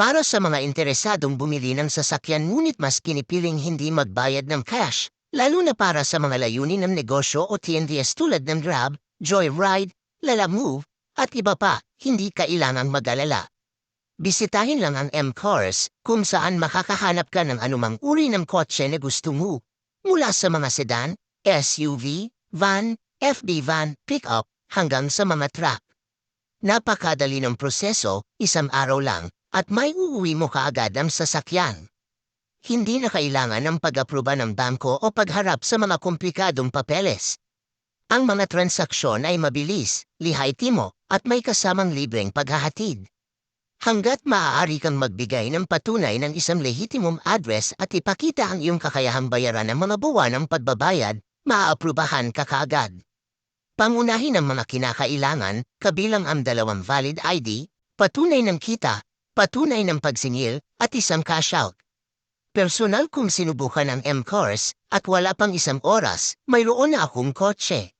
Para sa mga interesadong bumili ng sasakyan ngunit mas kinipiling hindi magbayad ng cash, lalo na para sa mga layunin ng negosyo o TNVS tulad ng Grab, Joyride, Lala Move, at iba pa, hindi kailangang mag-alala. Bisitahin lang ang M-Cars kung saan makakahanap ka ng anumang uri ng kotse na gusto mo. Mula sa mga sedan, SUV, van, FB van, pickup, hanggang sa mga truck. Napakadali ng proseso, isang araw lang, at may uuwi mo kaagad ang sasakyan. Hindi na kailangan ng pag-aproba ng bangko o pagharap sa mga komplikadong papeles. Ang mga transaksyon ay mabilis, lihay timo, at may kasamang libreng paghahatid. Hanggat maaari kang magbigay ng patunay ng isang lehitimong address at ipakita ang iyong kakayahang bayaran ng mga buwan ng pagbabayad, maaaprubahan ka kaagad. Pangunahin ang mga kinakailangan, kabilang ang dalawang valid ID, patunay ng kita, patunay ng pagsingil, at isang cash out. Personal kong sinubukan ang M-Course at wala pang isang oras, mayroon na akong kotse.